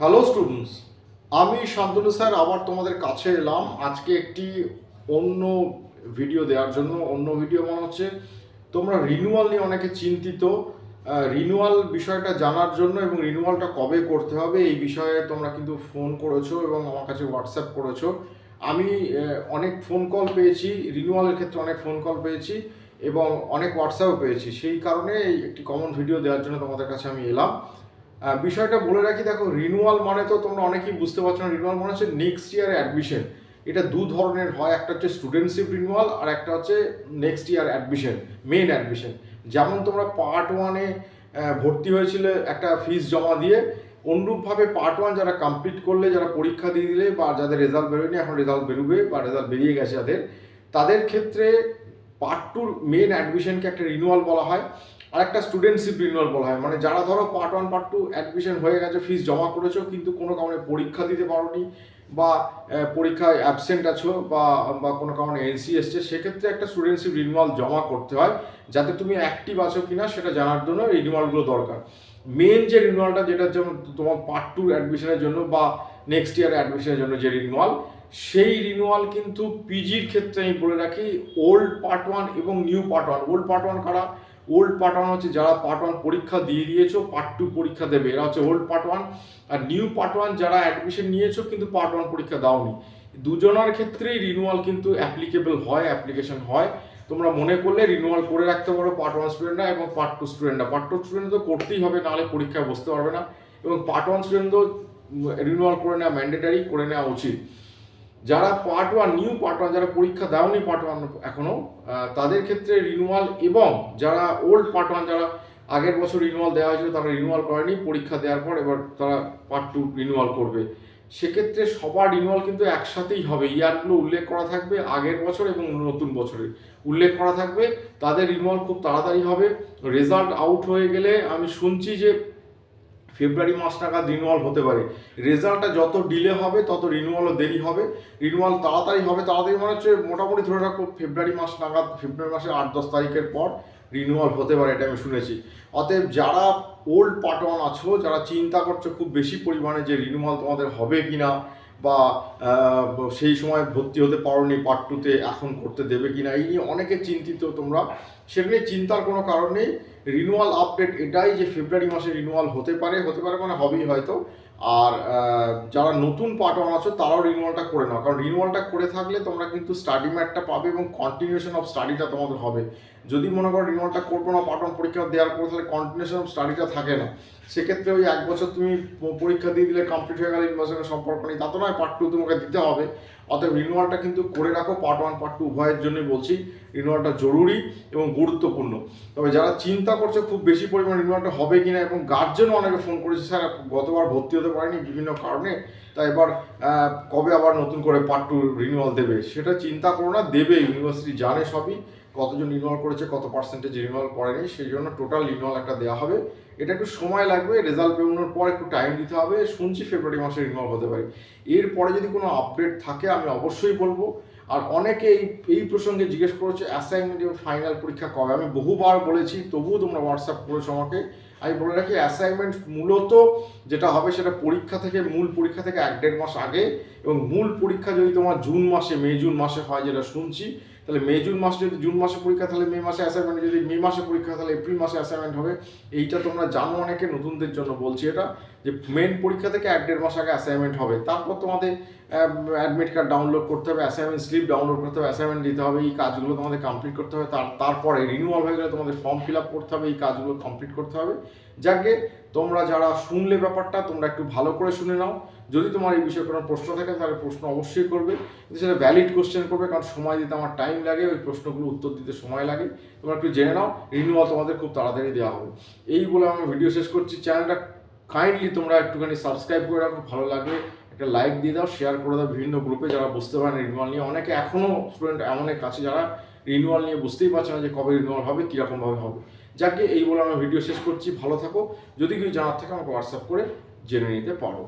Hello students আমি Shantanu sir, আবার তোমাদের কাছে এলাম। আজকে একটি অন্য ভিডিও দেওয়ার জন্য, অন্য ভিডিও মনে হচ্ছে। তোমরা রিনিউয়াল নিয়ে অনেকে চিন্তিত। রিনিউয়াল বিষয়টা জানার জন্য এবং রিনিউয়ালটা কবে করতে হবে, এই বিষয়ে তোমরা কিন্তু ফোন করেছ এবং আমার কাছে হোয়াটসঅ্যাপ করেছ। আমি অনেক ফোন কল পেয়েছি রিনিউয়ালের ক্ষেত্রে অনেক ফোন কল পেয়েছি এবং অনেক হোয়াটসঅ্যাপও পেয়েছি। সেই কারণে একটি কমন ভিডিও দেওয়ার জন্য তোমাদের কাছে আমি এলাম। বিষয়টা বলে রাখি, দেখো রিনুয়াল মানে তো তোমরা অনেকেই বুঝতে পারছ না রিনুয়াল মানে হচ্ছে নেক্সট ইয়ার অ্যাডমিশন এটা দু ধরনের হয়, একটা হচ্ছে স্টুডেন্টশিপ রিনুয়াল আর একটা হচ্ছে next year admission main admission যেমন তোমরা পার্ট ওয়ানে ভর্তি হয়েছিলে, একটা ফিস জমা দিয়ে, অনুরূপভাবে পার্ট ওয়ান যারা কমপ্লিট করলে, যারা পরীক্ষা দিয়ে দিলে বা যাদের রেজাল্ট বেরোয়নি, এখন রেজাল্ট বেরোবে বা রেজাল্ট বেরিয়ে গেছে যাদের, তাদের ক্ষেত্রে পার্ট টুর মেন অ্যাডমিশনকে একটা রিনুয়াল বলা হয়, আর একটা স্টুডেন্টশিপ রিনুয়াল বলা হয়। মানে যারা ধরো part one part two admission হয়ে গেছে ফিস জমা করেছ, কিন্তু কোনো কারণে পরীক্ষা দিতে পারোনি বা পরীক্ষায় অ্যাবসেন্ট আছো বা বা কোনো কারণে এনসি এসছে, সেক্ষেত্রে একটা স্টুডেন্টশিপ রিনুয়াল জমা করতে হয়, যাতে তুমি অ্যাক্টিভ আছো কি না সেটা জানার জন্য এই রিনুয়ালগুলো দরকার। মেন যে রিনুয়ালটা যেটা যেমন তোমার পার্ট টুর অ্যাডমিশনের জন্য বা নেক্সট ইয়ার অ্যাডমিশনের জন্য যে রিনুয়াল সেই রিনুয়াল কিন্তু পিজির ক্ষেত্রে আমি বলে রাখি ওল্ড পার্ট ওয়ান এবং new part one old part one কারা? ওল্ড পার্ট ওয়ান হচ্ছে যারা পার্ট ওয়ান পরীক্ষা দিয়ে দিয়েছ পার্ট টু পরীক্ষা দেবে। এরা হচ্ছে ওল্ড পার্ট ওয়ান আর নিউ পার্ট ওয়ান যারা অ্যাডমিশন নিয়েছো কিন্তু পার্ট ওয়ান পরীক্ষা দাওনি। দুজনের ক্ষেত্রেই রিনুয়াল কিন্তু অ্যাপ্লিকেবল হয় অ্যাপ্লিকেশন হয়। তোমরা মনে করলে রিনুয়াল করে রাখতে পারো পার্ট ওয়ান স্টুডেন্টরা এবং পার্ট টু স্টুডেন্টরা পার্ট টু স্টুডেন্ট তো করতেই হবে, নাহলে পরীক্ষায় বসতে পারবে না। এবং পার্ট ওয়ান স্টুডেন্ট তো রিনুয়াল করে নেওয়া ম্যান্ডেটারি করে নেওয়া উচিত। যারা part one new part one যারা পরীক্ষা দেওনি পার্ট ওয়ান এখনও তাদের ক্ষেত্রে রিনুয়াল এবং যারা ওল্ড পার্ট ওয়ান যারা আগের বছর রিনুয়াল দেওয়া হয়েছিল, তারা রিনুয়াল করেনি, পরীক্ষা দেওয়ার পর এবার তারা পার্ট টু রিনুয়াল করবে। সেক্ষেত্রে সবার রিনুয়াল কিন্তু একসাথেই হবে। ইয়ারগুলো উল্লেখ করা থাকবে আগের বছর এবং নতুন বছরে। উল্লেখ করা থাকবে, তাদের রিনুয়াল খুব তাড়াতাড়ি হবে। রেজাল্ট আউট হয়ে গেলে আমি শুনছি যে ফেব্রুয়ারি মাস নাগাদ রিনুয়াল হতে পারে। রেজাল্টটা যত ডিলে হবে, তত রিনুয়ালও দেরি হবে। রিনুয়াল তাড়াতাড়ি হবে, তাড়াতাড়ি মনে হচ্ছে মোটামুটি ধরে রাখো, ফেব্রুয়ারি মাস নাগাদ, ফেব্রুয়ারি মাসের আট দশ তারিখের পর রিনুয়াল হতে পারে এটা আমি শুনেছি। অতএব যারা ওল্ড পার্ট আছো, যারা চিন্তা করছ খুব বেশি পরিমাণে যে রিনুয়াল তোমাদের হবে কি না বা সেই সময় ভর্তি হতে পারোনি পার্ট টুতে এখন করতে দেবে কি না এই নিয়ে অনেকে চিন্তিত তোমরা। সেটা নিয়ে চিন্তার কোনো কারণ নেই। রিনুয়াল আপডেট এটাই যে ফেব্রুয়ারি মাসে রিনুয়াল হতে পারে হতে পারে মানে হবেই হয়তো। আর যারা নতুন পার্ট আছো, তারাও রিনুয়ালটা করে নাও। কারণ রিনুয়ালটা করে থাকলে তোমরা কিন্তু স্টাডি ম্যাটটা পাবে এবং কন্টিনিউশন অফ স্টাডিটা তোমাদের হবে। যদি মনে করো রিনুয়ালটা করব না ওয়ান পরীক্ষা দেওয়ার পর তাহলে কন্টিনিউশন স্টাডিটা থাকে না। সেক্ষেত্রে ওই এক বছর তুমি পরীক্ষা দিয়ে দিলে কমপ্লিট হয়ে গেলে ইউনিভার্সিটির সম্পর্ক নেই। তা তো নয় পার্ট টু তোমাকে দিতে হবে। অতএব রিনুয়ালটা কিন্তু করে রাখো পার্ট ওয়ান পার্ট টু উভয়ের জন্যই বলছি রিনুয়ালটা জরুরি এবং গুরুত্বপূর্ণ। তবে যারা চিন্তা করছে খুব বেশি পরিমাণ রিনুয়ালটা হবে কিনা এবং গার্জেনও অনেকে ফোন করেছে, স্যার গতবার ভর্তি হতে পারেনি বিভিন্ন কারণে তাই এবার কবে আবার নতুন করে পার্ট টু রিনুয়াল দেবে? সেটা চিন্তা করো না, দেবে ইউনিভার্সিটি জানে সবই। কতজন রিনুয়াল করেছে, কত পার্সেন্টেজ রিনুয়াল করেনি সেই জন্য টোটাল রিনুয়াল একটা দেওয়া হবে। এটা একটু সময় লাগবে রেজাল্ট বেরোনোর পর একটু টাইম দিতে হবে, শুনছি ফেব্রুয়ারি মাসে রিনুয়াল হতে পারে। এরপরে যদি কোনো আপডেট থাকে, আমি অবশ্যই বলব। আর অনেকে এই এই প্রসঙ্গে জিজ্ঞেস করেছে অ্যাসাইনমেন্ট এবং ফাইনাল পরীক্ষা কবে? আমি বহুবার বলেছি, তবুও তোমরা হোয়াটসঅ্যাপ করেছ আমাকে। আমি বলে রাখি অ্যাসাইনমেন্ট মূলত যেটা হবে সেটা পরীক্ষা থেকে, মূল পরীক্ষা থেকে এক দেড় মাস আগে। এবং মূল পরীক্ষা যদি তোমার জুন মাসে, মে, জুন মাসে হয়, যেটা শুনছি তাহলে মে, জুন মাসে যদি, জুন মাসে পরীক্ষা, তাহলে মে মাসে অ্যাসাইনমেন্ট যদি মে মাসে পরীক্ষা, তাহলে এপ্রিল মাসে অ্যাসাইনমেন্ট হবে। এইটা তোমরা জানো অনেকে, নতুনদের জন্য বলছি এটা। যে মেন পরীক্ষা থেকে এক দেড় মাস আগে অ্যাসাইনমেন্ট হবে। তারপর তোমাদের অ্যাডমিট কার্ড ডাউনলোড করতে হবে অ্যাসাইনমেন্ট স্লিপ ডাউনলোড করতে হবে অ্যাসাইনমেন্ট দিতে হবে, এই কাজগুলো তোমাদের কমপ্লিট করতে হবে। তার, তারপরে রিনিউয়াল হয়ে গেলে তোমাদের ফর্ম ফিল আপ করতে হবে, এই কাজগুলো কমপ্লিট করতে হবে। যাকে তোমরা যারা শুনলে ব্যাপারটা, তোমরা একটু ভালো করে শুনে নাও। যদি তোমার এই বিষয়ে কোনো প্রশ্ন থাকে, তাহলে প্রশ্ন অবশ্যই করবে। কিন্তু সেটা ভ্যালিড কোশ্চেন করবে, কারণ সময় দিতে আমার টাইম লাগে, ওই প্রশ্নগুলো উত্তর দিতে সময় লাগে। তোমরা একটু জেনে নাও রিনিউয়াল তোমাদের খুব তাড়াতাড়ি দেওয়া হবে। এই বলে আমি ভিডিও শেষ করছি। চ্যানেলটা কাইন্ডলি তোমরা একটুখানি সাবস্ক্রাইব করে রাখো, ভালো লাগবে একটা লাইক দিয়ে দাও শেয়ার করে দাও বিভিন্ন গ্রুপে যারা বুঝতে পারে রিনুয়াল নিয়ে। অনেকে এখনও স্টুডেন্ট এমনের আছে যারা রিনিউয়াল নিয়ে বুঝতেই পারছে না যে কবে রিনিউয়াল হবে কীরকমভাবে হবে। যাকে এই বলে আমি ভিডিও শেষ করছি, ভালো থাকো। যদি কিছু জানার থাকে আমাকে হোয়াটসঅ্যাপ করে জেনে নিতে পারো।